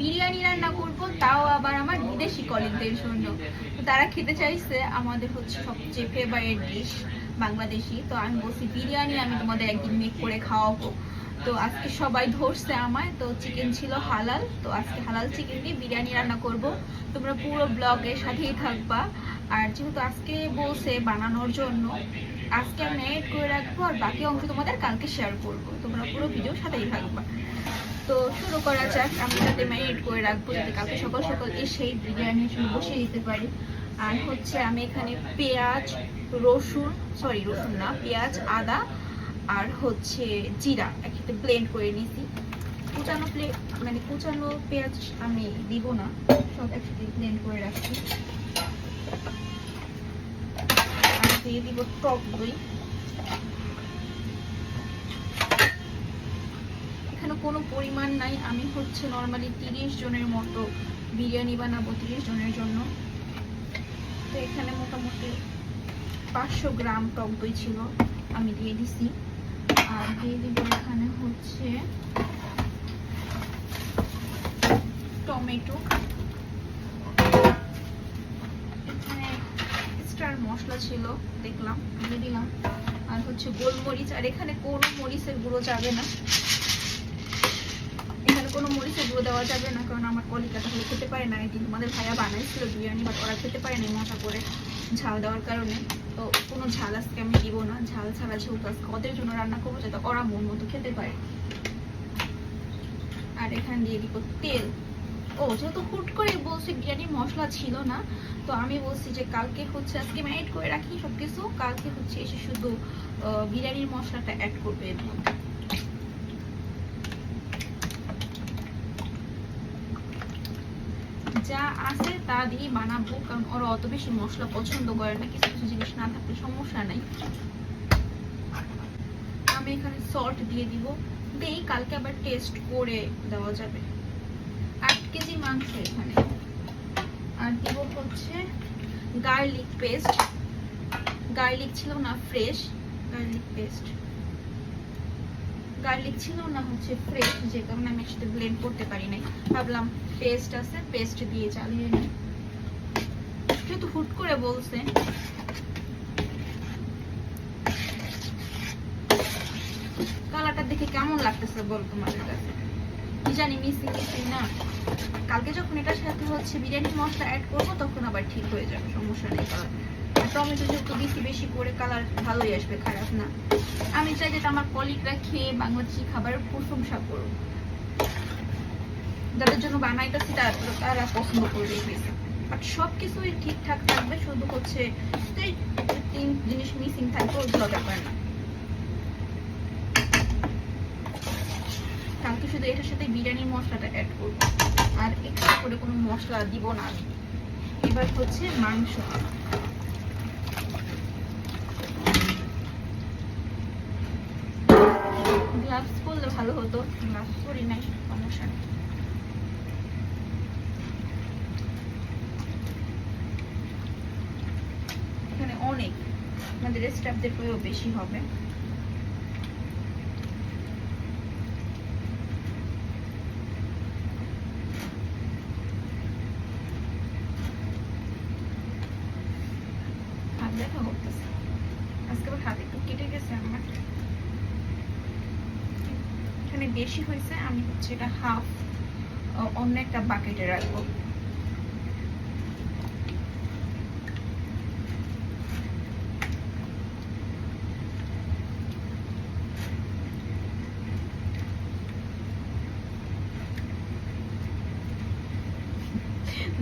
বিরিয়ানি রান্না করব, তাও আবার আমার বিদেশি কলিগদের জন্য। তো তারা খেতে চাইছে, আমাদের হচ্ছে সবচেয়ে ফেভারিট ডিশ বাংলাদেশি। তো আমি বলছি বিরিয়ানি, আমি তোমাদের একদিন মেক করে খাওয়াবো। তো আজকে সবাই ধরছে আমায়, তো চিকেন ছিল হালাল, তো আজকে হালাল চিকেন দিয়ে বিরিয়ানি রান্না করব। তোমরা পুরো ব্লগের সাথেই থাকবা। আর যেহেতু আজকে বলছে বানানোর জন্য আজকে আমি এড করে রাখব আর বাকি অংশ তোমাদের কালকে শেয়ার করব। তোমরা পুরো ভিডিও সাথেই থাকবা। তো শুরু করা যাক। আমি যাতে ম্যারিনেট করে রাখব যাতে কালকে সকাল সকাল এসেই বিরিয়ানি বসিয়ে দিতে পারি। আর হচ্ছে আমি এখানে পেঁয়াজ, রসুন সরি রসুন না, পেঁয়াজ, আদা আর হচ্ছে জিরা একসাথে ব্লেন্ড করে নিয়েছি কুচানো প্লেট মানে কুচানো পেঁয়াজ আমি দিব না, সব একসাথে ব্লেন্ড করে রাখছি আর দিয়ে দিব টক দই। এখানে কোনো পরিমাণ নাই। আমি হচ্ছে নর্মালি তিরিশ জনের মতো বিরিয়ানি বানাবো তিরিশ জনের জন্য। তো এখানে মোটামুটি পাঁচশো গ্রাম টক দই ছিল, আমি দিয়ে দিছি। আর দিয়ে দিব এখানে হচ্ছে টমেটো এখানে স্টার মশলা ছিল, দেখলাম দিয়ে দিলাম। আর হচ্ছে গোলমরিচ, আর এখানে কোনো মরিচের গুঁড়ো যাবে না। এখানে কোনো মরিচের গুঁড়ো দেওয়া যাবে না, কারণ আমার কলিকা তাহলে খেতে পারে না। একদিন তোমাদের ভাইয়া বানাইছিল বিরিয়ানি বাট ওরা খেতে পারে না মশা করে ঝাল দেওয়ার কারণে। তো কোনো ঝাল আজকে আমি দিব না। ঝাল ছাড়া যেহেতু আজকে ওদের জন্য রান্না করব, যাতে ওরা মন মতো খেতে পারে। আর এখানে দিয়ে দিব তেল। ও যেহেতু হুট করে বলছি বিরিয়ানি মশলা ছিল না, তো আমি বলছি যে কালকে হচ্ছে আজকে ম্যারিনেট করে রাখি সব কিছু কালকে হচ্ছে এসে শুধু বিরিয়ানির মশলাটা অ্যাড করবে এর মধ্যে। যা আছে তা বানাবো, কারণ ওরা অত বেশি মশলা পছন্দ করে না, কিছু কিছু জিনিস না থাকলে সমস্যা নাই। আমি এখানে সল্ট দিয়ে দিব দেই কালকে আবার টেস্ট করে দেওয়া যাবে। আট কেজি মাংস এখানে। আর দিব হচ্ছে গার্লিক পেস্ট গার্লিক ছিল না ফ্রেশ গার্লিক পেস্ট গার্লিক ছিল না হচ্ছে ফ্রেশ যে কারণে আমি একসাথে ব্লেন্ড করতে পারি নাই। ভাবলাম পেস্ট আছে পেস্ট দিয়ে চালিয়ে নিই। যেহেতু হুট করে বলছে। কালারটা দেখে কেমন লাগতেছে বল তোমাদের কাছে? জানি মিসিং মিসিং না। কালকে যখন এটার সাথে হচ্ছে বিরিয়ানি মশলা অ্যাড করব, তখন আবার ঠিক হয়ে যাবে, সমস্যা নেই। কালার টমেটো যেহেতু বেশি বেশি করে কালার ভালোই আসবে, খারাপ না। আমি চাই যেটা আমার কলিগরা খেয়ে বাংলাদেশি খাবারের প্রশংসা করুক। যাদের জন্য বানাইতেছি, তারা তারা পছন্দ করবে বাট সব কিছুই ঠিকঠাক থাকবে, শুধু হচ্ছে তিন জিনিস মিসিং থাকবে, ওগুলো ব্যাপার না কালকে শুধু এটার সাথে বিরিয়ানির মশলাটা অ্যাড করব। আর এক্সট্রা করে কোনো মশলা দিব না এবার হচ্ছে মাংস। গ্লাভস পরলে ভালো হতো গ্লাভস পরি নাই, সমস্যা নেই। এখানে অনেক, আমাদের স্টাফদের প্রয়োগ বেশি হবে। করতেছে। আজকে হাত একটু কেটে গেছে আমার। এখানে বেশি হয়েছে, আমি হচ্ছে এটা হাফ অন্য একটা বাকেটে রাখব।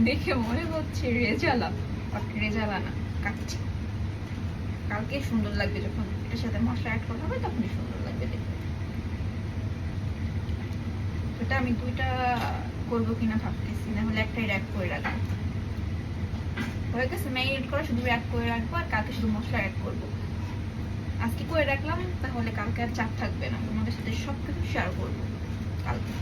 দেখে মনে হচ্ছে রেজালা, বাট রেজালা না কাচ্চি কালকে সুন্দর লাগবে যখন এটার সাথে মশলা অ্যাড করা হবে তখনই সুন্দর লাগবে দেখতে। এটা আমি দুইটা করব কিনা ভাবতেছি, না হলে একটাই র্যাপ করে রাখব। হয়ে গেছে ম্যারিনেট করা, শুধু র্যাপ করে রাখব আর কালকে শুধু মশলা অ্যাড করব। আজকে করে রাখলাম, তাহলে কালকে আর চাপ থাকবে না। তোমাদের সাথে সব কিছু শেয়ার করব কালকে।